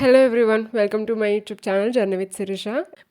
Hello everyone welcome to my YouTube channel journey with Sirisha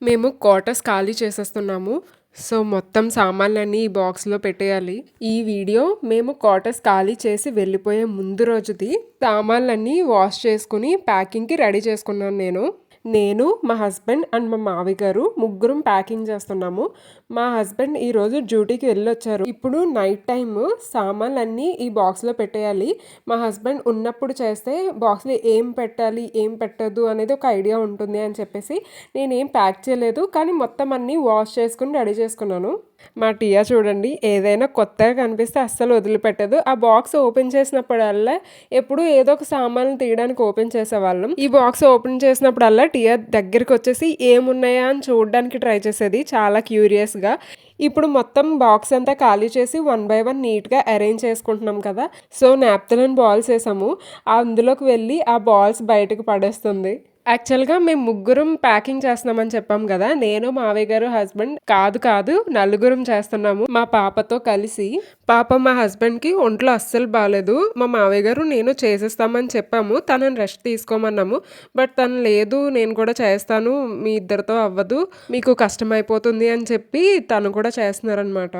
మేము quarters ఖాళీ చేసేస్తున్నాము. So మొత్తం సామాన్లన్నీ ఈ బాక్స్లో పెట్టేయాలి. ఈ వీడియో మేము క్వార్టర్స్ ఖాళీ చేసి వెళ్ళిపోయే ముందు రోజుది సామాన్లన్నీ వాష్ చేసుకుని ప్యాకింగ్కి రెడీ చేసుకున్నాను నేను. నేను మా హస్బెండ్ అండ్ మా మావి గారు ముగ్గురం ప్యాకింగ్ చేస్తున్నాము. మా హస్బెండ్ ఈరోజు డ్యూటీకి వెళ్ళొచ్చారు. ఇప్పుడు నైట్ టైము సామాన్లు అన్నీ ఈ బాక్స్లో పెట్టేయాలి. మా హస్బెండ్ ఉన్నప్పుడు చేస్తే బాక్స్లో ఏం పెట్టాలి ఏం పెట్టద్దు అనేది ఒక ఐడియా ఉంటుంది అని చెప్పేసి నేనేం ప్యాక్ చేయలేదు. కానీ మొత్తం అన్నీ వాష్ చేసుకుని రెడీ చేసుకున్నాను. మా టియా చూడండి ఏదైనా కొత్తగా కనిపిస్తే అస్సలు వదిలిపెట్టదు. ఆ బాక్స్ ఓపెన్ చేసినప్పుడల్లా ఎప్పుడు ఏదో ఒక సామాన్లు తీయడానికి ఓపెన్ చేసేవాళ్ళం. ఈ బాక్స్ ఓపెన్ చేసినప్పుడల్లా టియా దగ్గరికి వచ్చేసి ఏమున్నాయా అని చూడడానికి ట్రై చేసేది చాలా క్యూరియస్గా ఇప్పుడు మొత్తం బాక్స్ అంతా ఖాళీ చేసి వన్ బై వన్ నీట్గా అరేంజ్ చేసుకుంటున్నాం కదా. సో నాప్తలను బాల్స్ వేసాము. అందులోకి వెళ్ళి ఆ బాల్స్ బయటకు పడేస్తుంది. యాక్చువల్గా మేము ముగ్గురం ప్యాకింగ్ చేస్తున్నామని చెప్పాం కదా. నేను మావయ్య గారు హస్బెండ్ కాదు కాదు నలుగురం చేస్తున్నాము. మా పాపతో కలిసి. పాప మా హస్బెండ్కి ఒంట్లో అస్సలు బాగాలేదు మా మావయ్య గారు నేను చేసేస్తామని చెప్పాము. తనని రెస్ట్ తీసుకోమన్నాము. బట్ తను లేదు నేను కూడా చేస్తాను మీ ఇద్దరితో అవ్వదు మీకు కష్టమైపోతుంది అని చెప్పి తను కూడా చేస్తున్నారనమాట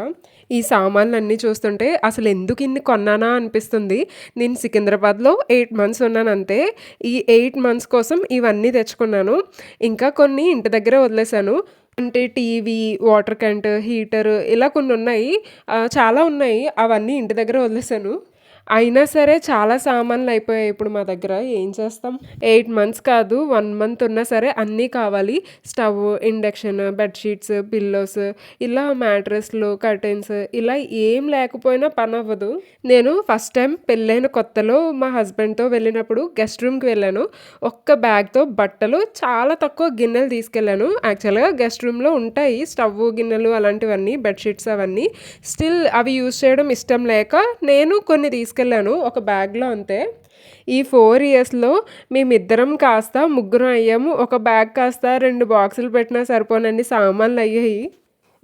ఈ సామాన్లు అన్నీ చూస్తుంటే అసలు ఎందుకు ఇన్ని కొన్నానా అనిపిస్తుంది. నేను సికింద్రాబాద్లో ఎయిట్ మంత్స్ ఉన్నాను అంతే ఈ ఎయిట్ మంత్స్ కోసం ఇవన్నీ అన్నీ తెచ్చుకున్నాను. ఇంకా కొన్ని ఇంటి దగ్గర వదిలేశాను. అంటే టీవీ వాటర్ క్యాంట్ హీటర్ ఇలా కొన్ని ఉన్నాయి. చాలా ఉన్నాయి. అవన్నీ ఇంటి దగ్గర వదిలేశాను. అయినా సరే చాలా సామాన్లు అయిపోయాయి. ఇప్పుడు మా దగ్గర ఏం చేస్తాం? ఎయిట్ మంత్స్ కాదు వన్ మంత్ ఉన్నా సరే అన్నీ కావాలి. స్టవ్ ఇండక్షన్ బెడ్షీట్స్ పిల్లోస్ ఇలా మ్యాట్రెస్లు కర్టెన్స్ ఇలా ఏం లేకపోయినా పని అవ్వదు. నేను ఫస్ట్ టైం పెళ్ళైన కొత్తలో మా హస్బెండ్తో వెళ్ళినప్పుడు గెస్ట్ రూమ్కి వెళ్ళాను. ఒక్క బ్యాగ్తో బట్టలు చాలా తక్కువ గిన్నెలు తీసుకెళ్ళాను. యాక్చువల్గా గెస్ట్ రూమ్లో ఉంటాయి స్టవ్ గిన్నెలు అలాంటివన్నీ బెడ్షీట్స్ అవన్నీ. స్టిల్ అవి యూజ్ చేయడం ఇష్టం లేక నేను కొన్ని తీసుకెళ్ళాను తీసుకెళ్ళాను ఒక బ్యాగ్లో అంతే. ఈ ఫోర్ ఇయర్స్లో మేమిద్దరం కాస్త ముగ్గురం అయ్యాము. ఒక బ్యాగ్ కాస్త రెండు బాక్సులు పెట్టినా సరిపోనండి సామాన్లు అయ్యాయి.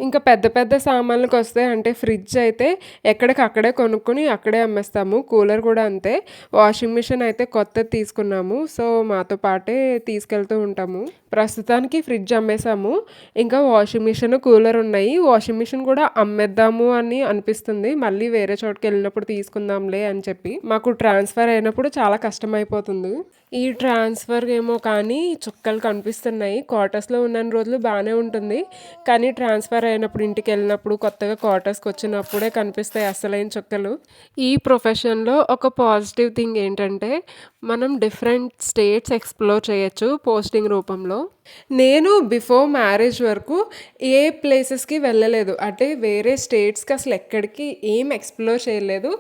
ఇంకా పెద్ద పెద్ద సామాన్లకు వస్తే అంటే ఫ్రిడ్జ్ అయితే ఎక్కడికక్కడే కొనుక్కొని అక్కడే అమ్మేస్తాము. కూలర్ కూడా అంతే. వాషింగ్ మిషన్ అయితే కొత్తది తీసుకున్నాము. సో మాతో పాటే తీసుకెళ్తూ ఉంటాము. ప్రస్తుతానికి ఫ్రిడ్జ్ అమ్మేసాము ఇంకా వాషింగ్ మిషన్ కూలర్ ఉన్నాయి. వాషింగ్ మిషన్ కూడా అమ్మేద్దాము అని అనిపిస్తుంది. మళ్ళీ వేరే చోటుకి వెళ్ళినప్పుడు తీసుకుందాంలే అని చెప్పి. మాకు ట్రాన్స్ఫర్ అయినప్పుడు చాలా కష్టమైపోతుంది. ఈ ట్రాన్స్ఫర్ ఏమో కానీ చుక్కలు కనిపిస్తున్నాయి. క్వార్టర్స్లో ఉన్న రోజులు బాగానే ఉంటుంది. కానీ ట్రాన్స్ఫర్ అయినప్పుడు ఇంటికి వెళ్ళినప్పుడు కొత్తగా క్వార్టర్స్కి వచ్చినప్పుడే కనిపిస్తాయి అసలైన చుక్కలు. ఈ ప్రొఫెషన్లో ఒక పాజిటివ్ థింగ్ ఏంటంటే మనం డిఫరెంట్ స్టేట్స్ ఎక్స్ప్లోర్ చేయొచ్చు పోస్టింగ్ రూపంలో. నేను బిఫోర్ మ్యారేజ్ వరకు ఏ ప్లేసెస్కి వెళ్ళలేదు. అంటే వేరే స్టేట్స్కి అసలు ఎక్కడికి ఏం ఎక్స్ప్లోర్ చేయలేదు.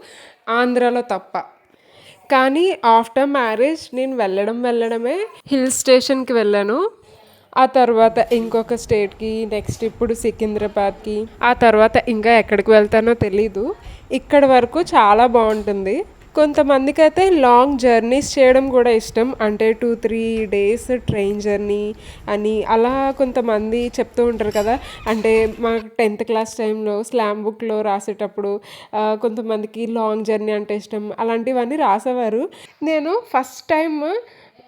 ఆంధ్రాలో తప్ప. కానీ ఆఫ్టర్ మ్యారేజ్ నేను వెళ్ళడం వెళ్ళడమే హిల్ స్టేషన్కి వెళ్ళాను. ఆ తర్వాత ఇంకొక స్టేట్కి నెక్స్ట్ ఇప్పుడు సికింద్రాబాద్కి ఆ తర్వాత ఇంకా ఎక్కడికి వెళ్తానో తెలీదు. ఇక్కడ వరకు చాలా బాగుంటుంది. కొంతమందికి అయితే లాంగ్ జర్నీస్ చేయడం కూడా ఇష్టం. అంటే two three days train journey అని అలా కొంతమంది చెప్తూ ఉంటారు కదా. అంటే మా టెన్త్ క్లాస్ టైంలో స్లామ్ బుక్లో రాసేటప్పుడు కొంతమందికి లాంగ్ జర్నీ అంటే ఇష్టం. అలాంటివన్నీ రాసేవారు. నేను ఫస్ట్ టైం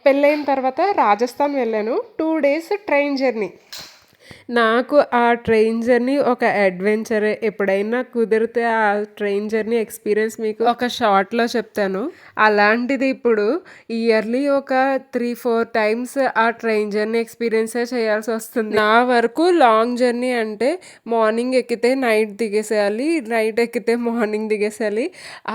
పెళ్ళైన తర్వాత రాజస్థాన్ వెళ్ళాను. టూ డేస్ ట్రైన్ జర్నీ నాకు ఆ ట్రైన్ జర్నీ ఒక అడ్వెంచర్ ఎప్పుడైనా కుదిరితే ఆ ట్రైన్ జర్నీ ఎక్స్పీరియన్స్ మీకు ఒక షార్ట్లో చెప్తాను. అలాంటిది ఇప్పుడు ఇయర్లీ ఒక త్రీ ఫోర్ టైమ్స్ ఆ ట్రైన్ జర్నీ ఎక్స్పీరియన్సే చేయాల్సి వస్తుంది. నా వరకు లాంగ్ జర్నీ అంటే మార్నింగ్ ఎక్కితే నైట్ దిగేసేయాలి నైట్ ఎక్కితే మార్నింగ్ దిగేసేయాలి.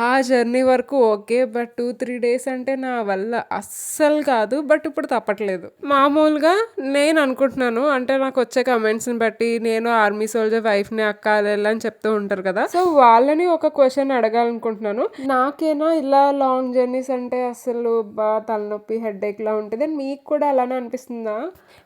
ఆ జర్నీ వరకు okay but two three days అంటే నా వల్ల అస్సలు కాదు బట్ ఇప్పుడు తప్పట్లేదు. మామూలుగా నేను అనుకుంటున్నాను అంటే నాకు వచ్చే కమెంట్స్ని బట్టి నేను ఆర్మీ సోల్జర్ వైఫ్ని అక్క అని చెప్తూ ఉంటారు కదా. సో వాళ్ళని ఒక క్వశ్చన్ అడగాలనుకుంటున్నాను. నాకేనా ఇలా లాంగ్ జర్నీస్ అంటే అసలు బాగా తలనొప్పి హెడ్ లా ఉంటుంది మీకు కూడా అలానే అనిపిస్తుందా?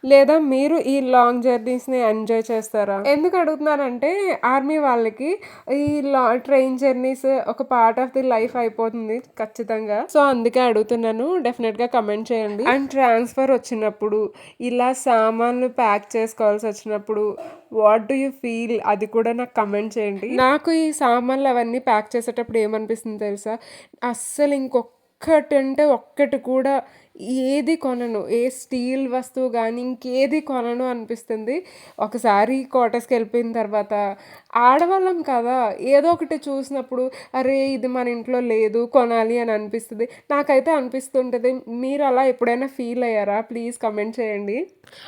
లేదా మీరు ఈ లాంగ్ జర్నీస్ని ఎంజాయ్ చేస్తారా? ఎందుకు అడుగుతున్నారంటే ఆర్మీ వాళ్ళకి ఈ లా ట్రైన్ జర్నీస్ ఒక పార్ట్ ఆఫ్ ది లైఫ్ అయిపోతుంది ఖచ్చితంగా. సో అందుకే అడుగుతున్నాను. డెఫినెట్గా కమెంట్ చేయండి. అండ్ ట్రాన్స్ఫర్ వచ్చినప్పుడు ఇలా సామాన్లు ప్యాక్ చేసుకోవాల్సి వచ్చిన వచ్చినప్పుడు వాట్ డూ యూ ఫీల్ అది కూడా నాకు కమెంట్ చేయండి. నాకు ఈ సామాన్లు అవన్నీ ప్యాక్ చేసేటప్పుడు ఏమనిపిస్తుంది తెలుసా? అస్సలు ఇంకొక్కటి అంటే ఒక్కటి కూడా ఏది కొనను ఏ స్టీల్ వస్తువు కానీ ఇంకేది కొనను అనిపిస్తుంది. ఒకసారి కోటస్కి వెళ్ళిపోయిన తర్వాత ఆడవాళ్ళం కదా ఏదో ఒకటి చూసినప్పుడు అరే ఇది మన ఇంట్లో లేదు కొనాలి అని అనిపిస్తుంది. నాకైతే అనిపిస్తుంటుంది మీరు అలా ఎప్పుడైనా ఫీల్ అయ్యారా? ప్లీజ్ కమెంట్ చేయండి.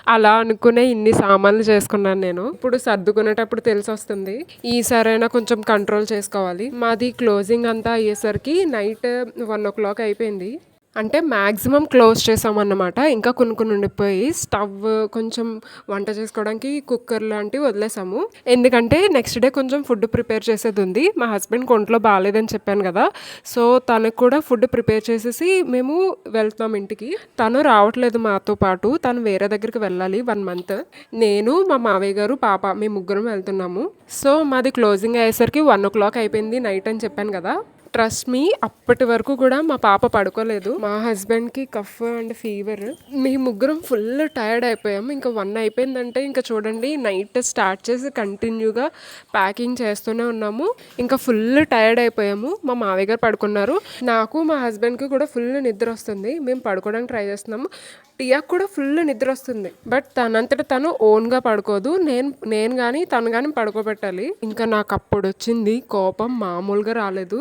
అలా అనుకునే ఇన్ని సామాన్లు చేసుకున్నాను నేను. ఇప్పుడు సర్దుకునేటప్పుడు తెలిసి వస్తుంది ఈసారైనా కొంచెం కంట్రోల్ చేసుకోవాలి. మాది క్లోజింగ్ అంతా అయ్యేసరికి నైట్ వన్ ఓ క్లాక్ అయిపోయింది. అంటే మ్యాక్సిమం క్లోజ్ చేసామన్నమాట. ఇంకా కొన్ని కొన్ని ఉండిపోయి స్టవ్ కొంచెం వంట చేసుకోవడానికి కుక్కర్ లాంటివి వదిలేసాము. ఎందుకంటే నెక్స్ట్ డే కొంచెం ఫుడ్ ప్రిపేర్ చేసేది ఉంది. మా హస్బెండ్ కొంట్లో బాగాలేదని చెప్పాను కదా. సో తనకు కూడా ఫుడ్ ప్రిపేర్ చేసేసి మేము వెళ్తున్నాం ఇంటికి. తను రావట్లేదు మాతో పాటు. తను వేరే దగ్గరికి వెళ్ళాలి వన్ మంత్. నేను మా మావయ్య గారు పాప మేము ముగ్గురం వెళ్తున్నాము. సో మాది క్లోజింగ్ అయ్యేసరికి వన్ ఓ క్లాక్ అయిపోయింది నైట్ అని చెప్పాను కదా. ట్రస్ట్ మీ అప్పటి వరకు కూడా మా పాప పడుకోలేదు. మా హస్బెండ్కి కఫ్ అండ్ ఫీవర్ మీ ముగ్గురం ఫుల్ టైర్డ్ అయిపోయాము. ఇంకా వన్ అయిపోయిందంటే ఇంకా చూడండి నైట్ స్టార్ట్ చేసి కంటిన్యూగా ప్యాకింగ్ చేస్తూనే ఉన్నాము. ఇంకా ఫుల్ టైర్డ్ అయిపోయాము. మా మావయ్య గారు పడుకున్నారు. నాకు మా హస్బెండ్కి కూడా ఫుల్ నిద్ర వస్తుంది. మేము పడుకోవడానికి ట్రై చేస్తున్నాము. టియా కూడా ఫుల్ నిద్ర వస్తుంది బట్ తనంతట తను ఓన్గా పడుకోదు. నేను నేను కానీ తను కానీ పడుకోబెట్టాలి. ఇంకా నాకు అప్పుడు వచ్చింది కోపం మామూలుగా రాలేదు.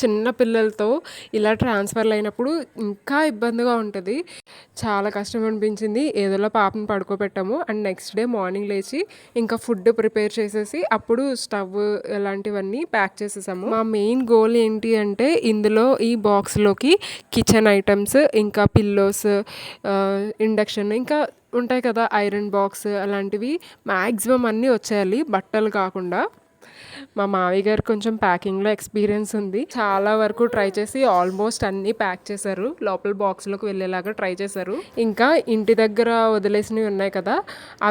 చిన్న పిల్లలతో ఇలా ట్రాన్స్ఫర్లు అయినప్పుడు ఇంకా ఇబ్బందిగా ఉంటుంది. చాలా కష్టం అనిపించింది. ఏదోలా పాపని పడుకోబెట్టాము. అండ్ నెక్స్ట్ డే మార్నింగ్ లేచి ఇంకా ఫుడ్ ప్రిపేర్ చేసేసి అప్పుడు స్టవ్ ఇలాంటివన్నీ ప్యాక్ చేసేసాము. మా మెయిన్ గోల్ ఏంటి అంటే ఇందులో ఈ బాక్స్లోకి కిచెన్ ఐటమ్స్ ఇంకా పిల్లోస్ ఇండక్షన్ ఇంకా ఉంటాయి కదా ఐరన్ బాక్స్ అలాంటివి. మ్యాక్సిమం అన్నీ వచ్చేయాలి బట్టలు కాకుండా. మా మావి గారు కొంచెం ప్యాకింగ్లో ఎక్స్పీరియన్స్ ఉంది. చాలా వరకు ట్రై చేసి ఆల్మోస్ట్ అన్నీ ప్యాక్ చేశారు. లోపల బాక్స్లోకి వెళ్ళేలాగా ట్రై చేశారు. ఇంకా ఇంటి దగ్గర వదిలేసినవి ఉన్నాయి కదా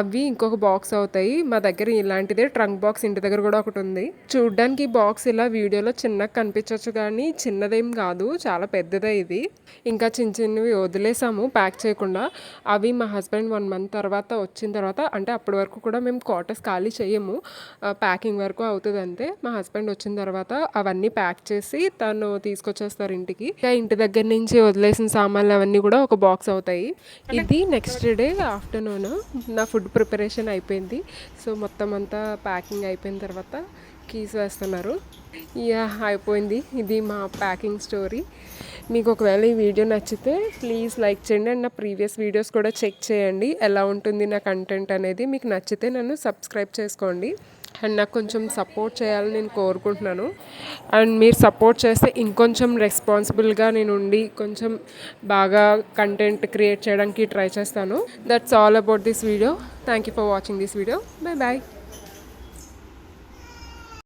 అవి ఇంకొక బాక్స్ అవుతాయి. మా దగ్గర ఇలాంటిదే ట్రంక్ బాక్స్ ఇంటి దగ్గర కూడా ఒకటి ఉంది. చూడ్డానికి ఈ బాక్స్ ఇలా వీడియోలో చిన్నగా కనిపించవచ్చు కానీ చిన్నదేం కాదు చాలా పెద్దదే ఇది. ఇంకా చిన్న చిన్నవి వదిలేసాము ప్యాక్ చేయకుండా. అవి మా హస్బెండ్ వన్ మంత్ తర్వాత వచ్చిన తర్వాత అంటే అప్పటి వరకు కూడా మేము క్వార్టర్స్ ఖాళీ చేయము. ప్యాకింగ్ వరకు అవుతుంది అంతే మా హస్బెండ్ వచ్చిన తర్వాత అవన్నీ ప్యాక్ చేసి తను తీసుకొచ్చేస్తారు ఇంటికి. ఇంకా ఇంటి దగ్గర నుంచి వదిలేసిన సామాన్లు అవన్నీ కూడా ఒక బాక్స్ అవుతాయి. ఇది నెక్స్ట్ డే ఆఫ్టర్నూన్ నా ఫుడ్ ప్రిపరేషన్ అయిపోయింది. సో మొత్తం అంతా ప్యాకింగ్ అయిపోయిన తర్వాత కీస్ వేస్తున్నారు. యా అయిపోయింది. ఇది మా ప్యాకింగ్ స్టోరీ మీకు ఒకవేళ ఈ వీడియో నచ్చితే ప్లీజ్ లైక్ చేయండి అండ్ నా ప్రీవియస్ వీడియోస్ కూడా చెక్ చేయండి. ఎలా ఉంటుంది నా కంటెంట్ అనేది మీకు నచ్చితే నన్ను సబ్స్క్రైబ్ చేసుకోండి. అండ్ నాకు కొంచెం సపోర్ట్ చేయాలని నేను కోరుకుంటున్నాను. అండ్ మీరు సపోర్ట్ చేస్తే ఇంకొంచెం రెస్పాన్సిబుల్గా నేను ఉండి కొంచెం బాగా కంటెంట్ క్రియేట్ చేయడానికి ట్రై చేస్తాను. That's all about this video thank you for watching this video bye bye